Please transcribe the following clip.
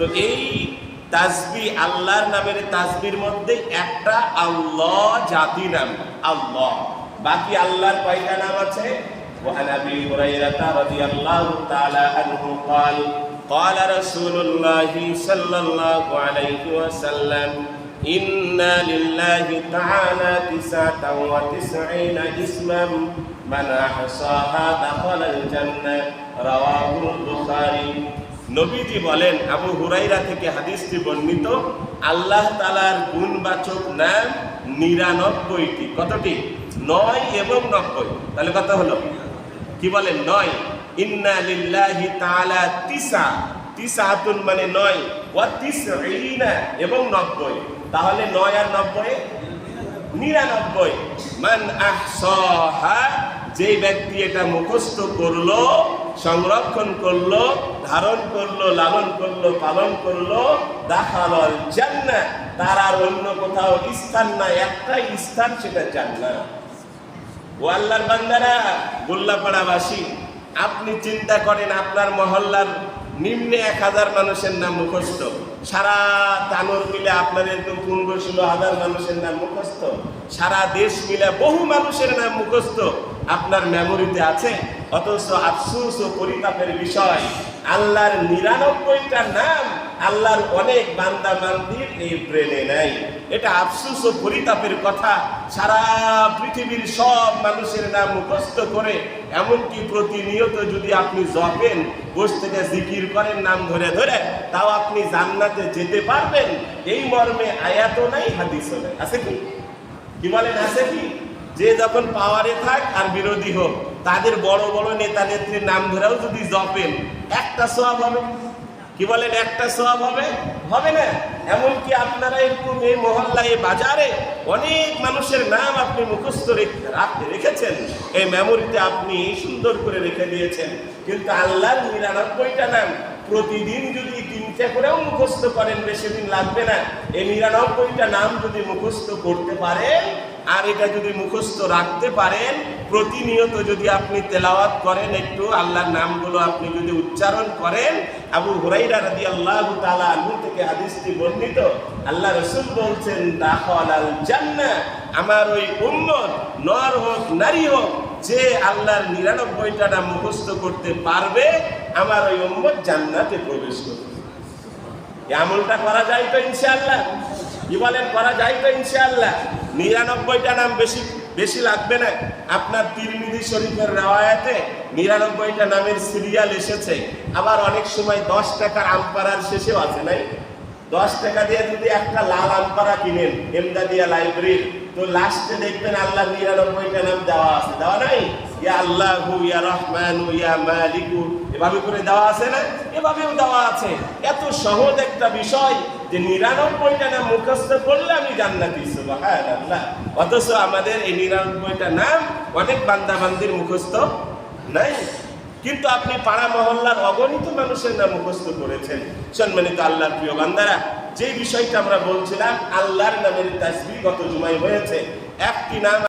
তো এই তাসবি আল্লাহর নামের তাসবির মধ্যে একটা আল্লাহ জাতি নাম আল্লাহ বাকি আল্লাহর কয়টা নাম আছে وعن ابي هريره رضي الله تعالى عنه قال قال رسول الله صلى الله عليه وسلم إنا لله تعالى تسعة وتسعين اسما من أحصاها دخل الجنة رواه البخاري নবীজি বলেন, আবু হুরাইরা থেকে হাদিসটি বর্ণিত, আল্লাহ তালার গুণবাচক নাম নিরানব্বইটি। কতটি? নয় এবং নব্বই। তাহলে কত হলো? কি বলেন? নয়। ইন্না লিল্লাহি তাআলা তিসা। তিসাতুন মানে নয়। ওয়া তিসঈনা এবং নব্বই। তাহলে নয় আর নব্বই? নিরানব্বই। মান আহসাহা যে ব্যক্তি এটা মুখস্থ করল সংরক্ষণ করল, ধারণ করল, লালন করল, পালন করল দাখালল জান্নাত তার আর অন্য কোথাও স্থান না একটাই স্থান সেটা জান্নাত ও আল্লাহর বান্দারা গোল্লাপাড়াবাসী আপনি চিন্তা করেন আপনার মহল্লার নিম্নে এক হাজার মানুষের নাম মুখস্থ। সারা তানোর মিলে আপনার এরকম পনেরো ষোলো হাজার মানুষের নাম মুখস্থ। সারা দেশ মিলে বহু মানুষের নাম মুখস্থ। আপনার মেমোরিতে আছে? অথচ আফসুস ও পরিতাপের বিষয়, আল্লাহর নিরানব্বইটা নাম আল্লাহর অনেক বান্দা বান্দির এই ব্রেনে নাই। এটা আফসুস ও পরিতাপের কথা সারা পৃথিবীর সব মানুষের নাম মুখস্থ করে, এমনকি প্রতিনিয়ত যদি আপনি জপেন, বসে থেকে জিকির করেন, নাম ধরে ধরে, তাও আপনি জান্নাতে যেতে পারবেন। এই মর্মে আয়াতও নাই, হাদিসও নাই। আছে কি? কি বলেন, আছে কি? যে যখন পাওয়ারে থাক আর বিরোধী হোক, তাদের বড় বড় নেতা নেত্রীর নাম ধরেও যদি জপেন, একটা সব হবে। কি বলেন, একটা সব হবে? হবে না। এমনকি আপনারা এরকম এই মহল্লা এই বাজারে অনেক মানুষের নাম আপনি মুখস্থ রেখে রাখতে রেখেছেন। এই মেমোরিতে আপনি সুন্দর করে রেখে দিয়েছেন। কিন্তু আল্লাহর নিরানব্বইটা নাম প্রতিদিন যদি তিনটা করেও মুখস্থ করেন, বেশি দিন লাগবে না। এই নিরানব্বইটা নাম যদি মুখস্থ করতে পারেন আর এটা যদি মুখস্থ রাখতে পারেন, প্রতিনিয়ত যদি আপনি তেলাওয়াত করেন একটু, আল্লাহর নামগুলো আপনি যদি উচ্চারণ করেন, আবু হুরাইরা রাদি আল্লাহ তালা আনহু থেকে হাদিসটি বর্ণিত, আল্লাহ রসুল বলছেন দাখল আল জান্না আমার ওই উম্মত, নর হোক, নারী হোক, যে আল্লাহর নিরানব্বইটা মুখস্থ করতে পারবে, আমার ওই উম্মত জান্নাতে প্রবেশ করবে। এই আমলটা করা যায় তো ইনশাআল্লাহ। কি বলেন করা যায় তো ইনশাআল্লাহ। নিরানব্বইটা নাম বেশি বেশি লাগবে না। আপনার তিরমিদি শরীফের রেওয়ায়াতে নিরানব্বইটা নামের সিরিয়াল এসেছে। আবার অনেক সময় দশ টাকার আমপারার শেষেও আছে, নাই? দশ টাকা দিয়ে যদি একটা লাল আমপারা কিনেন এমদাদিয়া লাইব্রেরি তো লাস্টে দেখবেন আল্লাহ নিরানব্বইটা নাম দেওয়া আছে। দেওয়া নাই? ইয়া আল্লাহু, ইয়া রহমানু, ইয়া মালিকু। এভাবে করে দেওয়া আছে না? এভাবেও দেওয়া আছে। এত সহজ একটা বিষয় যে নিরানব্বইটা নাম মুখস্থ করলে আমি জান্নাতি, সুবহানাল্লাহ। অথচ আমাদের এই নিরানব্বইটা নাম অনেক বান্দা বান্দির মুখস্থ নাই। কিন্তু আপনি পাড়া মহল্লার অগণিত মানুষের নাম মুখস্থ করেছেন। সম্মানিত আল্লাহর প্রিয় বান্দারা যে বিষয়টা আমরা বলছিলাম আল্লাহর নামের তাজবি গত জুমাই হয়েছে। একটি নাম